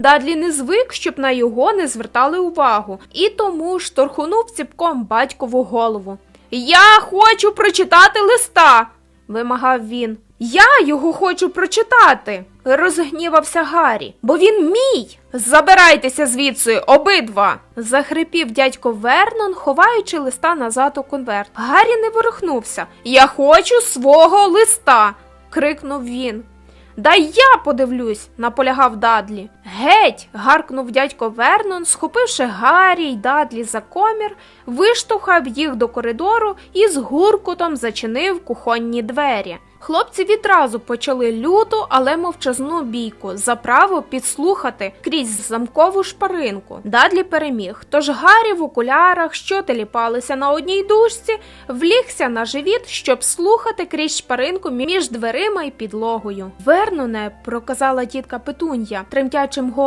Дадлі не звик, щоб на його не звертали увагу, і тому штовхнув ціпком батькову голову. Я хочу прочитати листа, вимагав він. Я його хочу прочитати, розгнівався Гаррі. Бо він мій. Забирайтеся звідси, обидва. захрипів дядько Вернон, ховаючи листа назад у конверт. Гаррі не ворухнувся. Я хочу свого листа. крикнув він. Дай я подивлюсь, наполягав Дадлі. Геть. гаркнув дядько Вернон, схопивши Гаррі й Дадлі за комір, виштовхав їх до коридору і з гуркутом зачинив кухонні двері. Хлопці відразу почали люту, але мовчазну бійку за право підслухати крізь замкову шпаринку. Дадлі переміг. Тож Гаррі в окулярах, що теліпалися на одній дужці, влігся на живіт, щоб слухати крізь шпаринку між дверима і підлогою. Верноне, проказала тітка Петунья, тремтячим голосом.